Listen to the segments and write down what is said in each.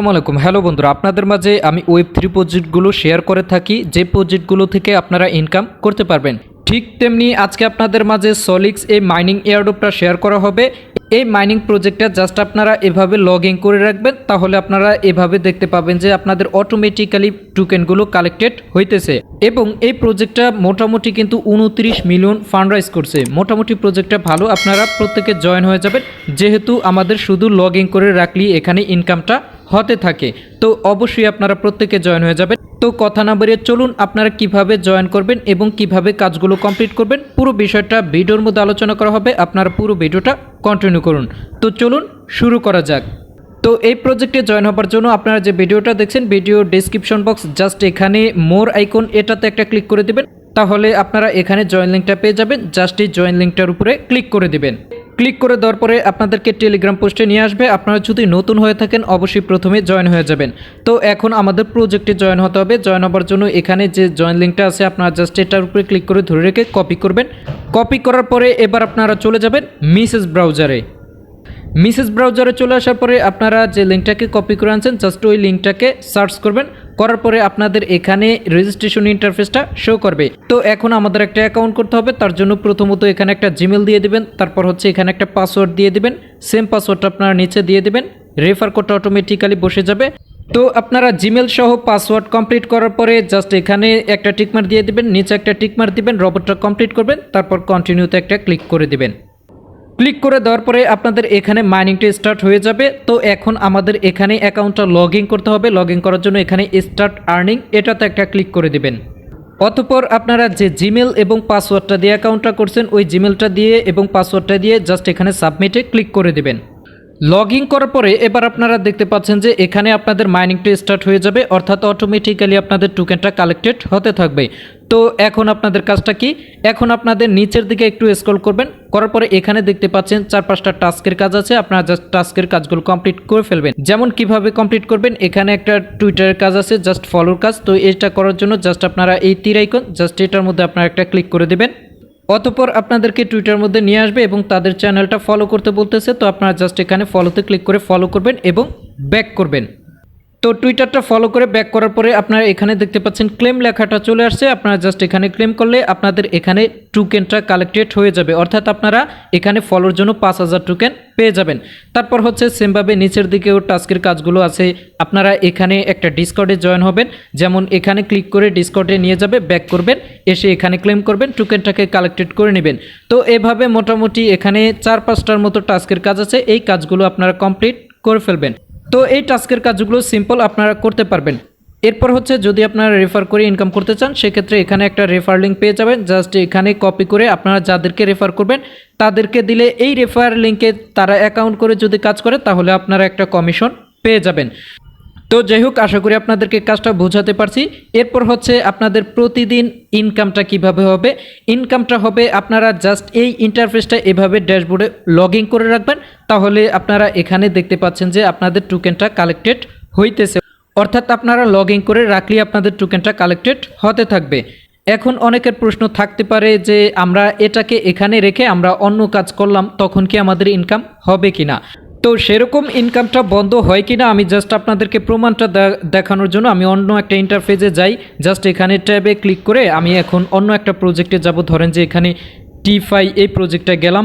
আসসালামু আলাইকুম। হ্যালো বন্ধুরা, আপনাদের মাঝে আমি ওয়েব থ্রি প্রজেক্টগুলো শেয়ার করে থাকি। যে প্রজেক্টগুলো থেকে আপনারা ইনকাম করতে পারবেন, ঠিক তেমনি আজকে আপনাদের মাঝে সলিক্স এই মাইনিং এয়ারডোপটা শেয়ার করা হবে। এই মাইনিং প্রজেক্টটা জাস্ট আপনারা এভাবে লগ ইন করে রাখবেন, তাহলে আপনারা এভাবে দেখতে পাবেন যে আপনাদের অটোমেটিক্যালি টোকেনগুলো কালেক্টেড হইতেছে। এবং এই প্রজেক্টটা মোটামুটি কিন্তু উনত্রিশ মিলিয়ন ফান্ডরাইজ করছে। মোটামুটি প্রজেক্টটা ভালো, আপনারা প্রত্যেকে জয়েন হয়ে যাবেন। যেহেতু আমাদের শুধু লগ ইন করে রাখলেই এখানে ইনকামটা হতে থাকে। তো অবশ্যই আপনারা প্রত্যেকে জয়েন হয়ে যাবেন। তো কথা না বেরিয়ে চলুন, আপনারা কীভাবে জয়েন করবেন এবং কীভাবে কাজগুলো কমপ্লিট করবেন, পুরো বিষয়টা ভিডিওর মধ্যে আলোচনা করা হবে। আপনারা পুরো ভিডিওটা কন্টিনিউ করুন। তো চলুন, শুরু করা যাক। তো এই প্রজেক্টে জয়েন হবার জন্য আপনারা যে ভিডিওটা দেখছেন, ভিডিও ডিসক্রিপশন বক্স জাস্ট এখানে মোর আইকন এটাতে একটা ক্লিক করে দিবেন। তাহলে আপনারা এখানে জয়েন লিঙ্কটা পেয়ে যাবেন। জাস্ট এই জয়েন লিঙ্কটার উপরে ক্লিক করে দিবেন। ক্লিক করে দেওয়ার পরে আপনাদেরকে টেলিগ্রাম পোস্টে নিয়ে আসবে। আপনারা যদি নতুন হয়ে থাকেন, অবশ্যই প্রথমে জয়েন হয়ে যাবেন। তো এখন আমাদের প্রজেক্টে জয়েন হতে হবে। জয়েন হবার জন্য এখানে যে জয়েন লিঙ্কটা আছে, আপনারা জাস্ট এটার উপরে ক্লিক করে ধরে রেখে কপি করবেন। কপি করার পরে এবার আপনারা চলে যাবেন মিসেস ব্রাউজারে মিসেস ব্রাউজারে চলে আসার পরে আপনারা যে লিঙ্কটাকে কপি করে আনছেন, জাস্ট ওই লিঙ্কটাকে সার্চ করবেন। করার পরে আপনাদের এখানে রেজিস্ট্রেশন ইন্টারফেসটা শো করবে। তো এখন আমাদের একটা অ্যাকাউন্ট করতে হবে, তার জন্য প্রথমত এখানে একটা জিমেল দিয়ে দিবেন, তারপর হচ্ছে এখানে একটা পাসওয়ার্ড দিয়ে দিবেন। সেম পাসওয়ার্ডটা আপনারা নিচে দিয়ে দিবেন রেফার কোডটা অটোমেটিক্যালি বসে যাবে। তো আপনারা জিমেল সহ পাসওয়ার্ড কমপ্লিট করার পরে জাস্ট এখানে একটা টিকমার দিয়ে দিবেন, নিচে একটা টিকমার দিবেন রবটটা কমপ্লিট করবেন, তারপর কন্টিনিউতে একটা ক্লিক করে দিবেন। ক্লিক করে দেওয়ার পরে আপনাদের এখানে মাইনিংটা স্টার্ট হয়ে যাবে। তো এখন আমাদের এখানে অ্যাকাউন্টটা লগ করতে হবে। লগ করার জন্য এখানে স্টার্ট আর্নিং এটাতে একটা ক্লিক করে দিবেন। অতপর আপনারা যে জিমেল এবং পাসওয়ার্ডটা দিয়ে অ্যাকাউন্টটা করছেন, ওই জিমেলটা দিয়ে এবং পাসওয়ার্ডটা দিয়ে জাস্ট এখানে সাবমিটে ক্লিক করে দিবেন। লগ ইন করার পরে এবার আপনারা দেখতে পাচ্ছেন যে এখানে আপনাদের মাইনিংটা স্টার্ট হয়ে যাবে, অর্থাৎ অটোমেটিক্যালি আপনাদের টোকেনটা কালেক্টেড হতে থাকবে। তো এখন আপনাদের কাজটা কি? এখন আপনাদের নিচের দিকে একটু স্ক্রল করবেন, করার পরে এখানে দেখতে পাচ্ছেন চার পাঁচটা টাস্কের কাজ আছে, আপনারা জাস্ট টাস্কের কাজগুলো কমপ্লিট করে ফেলবেন। যেমন কীভাবে কমপ্লিট করবেন, এখানে একটা টুইটারের কাজ আছে জাস্ট ফলোর কাজ। তো এটা করার জন্য জাস্ট আপনারা এই তীর আইকন জাস্ট এটার মধ্যে আপনারা একটা ক্লিক করে দেবেন। অতপর আপনাদেরকে টুইটার মধ্যে নিয়ে আসবে এবং তাদের চ্যানেলটা ফলো করতে বলতেছে, তো আপনারা জাস্ট এখানে ফলোতে ক্লিক করে ফলো করবেন এবং ব্যাক করবেন। তো টুইটারটা ফলো করে ব্যাক করার পরে আপনারা এখানে দেখতে পাচ্ছেন ক্লেম লেখাটা চলে আসছে। আপনারা জাস্ট এখানে ক্লেম করলে আপনাদের এখানে টোকেনটা কালেক্টেড হয়ে যাবে। অর্থাৎ আপনারা এখানে ফলোর জন্য পাঁচ হাজার টোকেন পেয়ে যাবেন। তারপর হচ্ছে সেমভাবে নিচের দিকেও টাস্কের কাজগুলো আছে। আপনারা এখানে একটা ডিসকর্ডে জয়েন হবেন। যেমন এখানে ক্লিক করে ডিসকর্ডে নিয়ে যাবে ব্যাক করবেন। এসে এখানে ক্লেম করবেন টোকেনটাকে কালেক্টেড করে নেবেন। তো এভাবে মোটামুটি এখানে চার পাঁচটার মতো টাস্কের কাজ আছে। এই কাজগুলো আপনারা কমপ্লিট করে ফেলবেন। তো এই টাস্কের কাজগুলো সিম্পল আপনারা করতে পারবেন। এরপর হচ্ছে যদি আপনারা রেফার করে ইনকাম করতে চান, সেক্ষেত্রে এখানে একটা রেফার লিঙ্ক পেয়ে যাবেন। জাস্ট এখানে কপি করে আপনারা যাদেরকে রেফার করবেন, তাদেরকে দিলে এই রেফার লিঙ্কে তারা অ্যাকাউন্ট করে যদি কাজ করে, তাহলে আপনারা একটা কমিশন পেয়ে যাবেন। তো যাই হোক, আশা করি আপনাদেরকে কাজটা বোঝাতে পারছি। এরপর হচ্ছে আপনাদের প্রতিদিন ইনকামটা কীভাবে হবে? ইনকামটা হবে আপনারা জাস্ট এই ইন্টারফেসটা এভাবে ড্যাশবোর্ডে লগ করে রাখবেন। তাহলে আপনারা এখানে দেখতে পাচ্ছেন যে আপনাদের টোকেনটা কালেক্টেড হইতেছে। অর্থাৎ আপনারা লগ করে রাখলে আপনাদের টোকেনটা কালেক্টেড হতে থাকবে। এখন অনেকের প্রশ্ন থাকতে পারে যে আমরা এটাকে এখানে রেখে আমরা অন্য কাজ করলাম, তখন কি আমাদের ইনকাম হবে কি না তো সেরকম ইনকামটা বন্ধ হয় কি না আমি জাস্ট আপনাদেরকে প্রমাণটা দেখানোর জন্য আমি অন্য একটা ইন্টারফেজে যাই জাস্ট এখানে ট্যাবে ক্লিক করে আমি এখন অন্য একটা প্রজেক্টে যাব। ধরেন যে এখানে টি ফাই এই প্রজেক্টে গেলাম।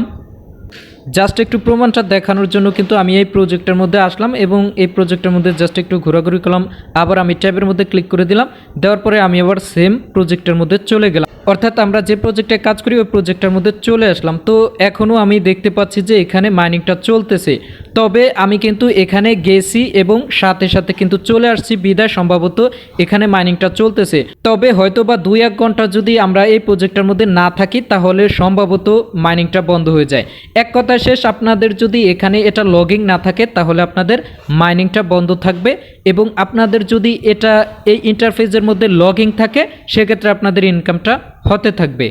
জাস্ট একটু প্রমাণটা দেখানোর জন্য কিন্তু আমি এই প্রজেক্টের মধ্যে আসলাম এবং এই প্রজেক্টের মধ্যে জাস্ট একটু ঘোরাঘুরি করলাম। আবার আমি ট্যাবের মধ্যে ক্লিক করে দিলাম। দেওয়ার পরে আমি আবার সেম প্রজেক্টের মধ্যে চলে গেলাম। অর্থাৎ আমরা যে প্রজেক্টে কাজ করি, ওই প্রজেক্টের মধ্যে চলে আসলাম। তো এখনও আমি দেখতে পাচ্ছি যে এখানে মাইনিংটা চলতেছে। তবে আমি কিন্তু এখানে গেছি এবং সাথে সাথে কিন্তু চলে আসছি। বিদায় সম্ভবত এখানে মাইনিংটা চলতেছে। তবে হয়তো বা দুই এক ঘণ্টা যদি আমরা এই প্রজেক্টের মধ্যে না থাকি, তাহলে সম্ভবত মাইনিংটা বন্ধ হয়ে যায়। এক কথা শেষ, আপনাদের যদি এখানে এটা লগিং না থাকে, তাহলে আপনাদের মাইনিংটা বন্ধ থাকবে এবং আপনাদের যদি এটা এই ইন্টারফেসের মধ্যে লগিং থাকে, সেক্ষেত্রে আপনাদের ইনকামটা হতে থাকবে।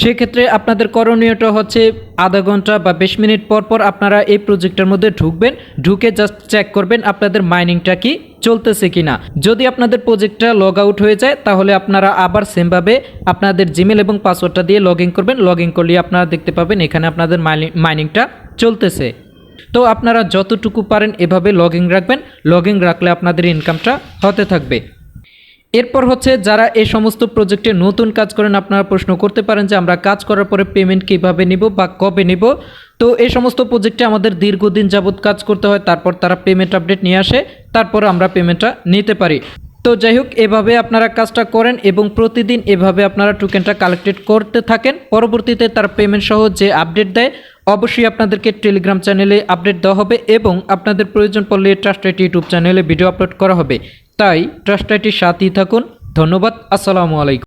সেক্ষেত্রে আপনাদের করণীয়টা হচ্ছে আধা ঘণ্টা বা বিশ মিনিট পর পর আপনারা এই প্রজেক্টের মধ্যে ঢুকবেন, ঢুকে জাস্ট চেক করবেন আপনাদের মাইনিংটা কি চলতেছে কিনা। যদি আপনাদের প্রজেক্টটা লগ আউট হয়ে যায়, তাহলে আপনারা আবার সেমভাবে আপনাদের জিমেল এবং পাসওয়ার্ডটা দিয়ে লগ ইন করবেন। লগ ইন করলে আপনারা দেখতে পাবেন এখানে আপনাদের মাইনিংটা চলতেছে। তো আপনারা যতটুকু পারেন এভাবে লগিং রাখবেন। লগিং রাখলে আপনাদের ইনকামটা হতে থাকবে। এরপর হচ্ছে যারা এই সমস্ত প্রজেক্টে নতুন কাজ করেন, আপনারা প্রশ্ন করতে পারেন যে আমরা কাজ করার পরে পেমেন্ট কীভাবে নিব বা কবে নিব। তো এই সমস্ত প্রজেক্টে আমাদের দীর্ঘদিন যাবৎ কাজ করতে হয়, তারপর তারা পেমেন্ট আপডেট নিয়ে আসে, তারপর আমরা পেমেন্টটা নিতে পারি। তো যাই হোক, এভাবে আপনারা কাজটা করেন এবং প্রতিদিন এভাবে আপনারা টোকেনটা কালেক্টেড করতে থাকেন। পরবর্তীতে তার পেমেন্ট সহ যে আপডেট দেয়, অবশ্যই আপনাদেরকে টেলিগ্রাম চ্যানেলে আপডেট দেওয়া হবে এবং আপনাদের প্রয়োজন পড়লে ট্রাস্টেড ইউটিউব চ্যানেলে ভিডিও আপলোড করা হবে। তাই ট্রাস্টাইটির সাথেই থাকুন। ধন্যবাদ। আসসালামু আলাইকুম।